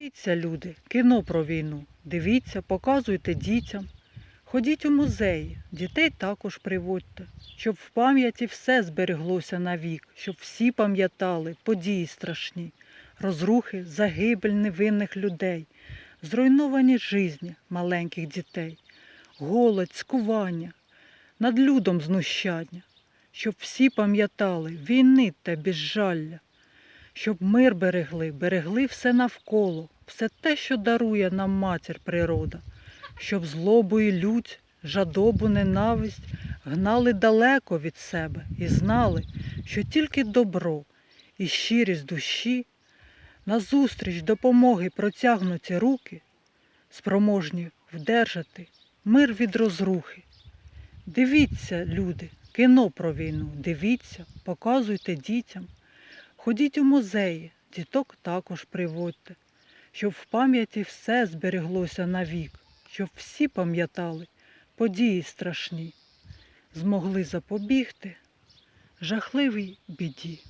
Дивіться, люди, кіно про війну. Дивіться, показуйте дітям. Ходіть у музеї, дітей також приводьте, щоб в пам'яті все збереглося навік, щоб всі пам'ятали події страшні, розрухи, загибель невинних людей, зруйновані жизні маленьких дітей, голод, скування, над людом знущання, щоб всі пам'ятали війни та безжалля, щоб мир берегли, берегли все навколо, все те, що дарує нам матір природа, щоб злобу і лють, жадобу, ненависть гнали далеко від себе і знали, що тільки добро і щирість душі назустріч допомоги протягнуті руки, спроможні вдержати мир від розрухи. Дивіться, люди, кіно про війну, дивіться, показуйте дітям. Ходіть у музеї, діток також приводьте, щоб в пам'яті все збереглося навік, щоб всі пам'ятали події страшні, змогли запобігти жахливій біді.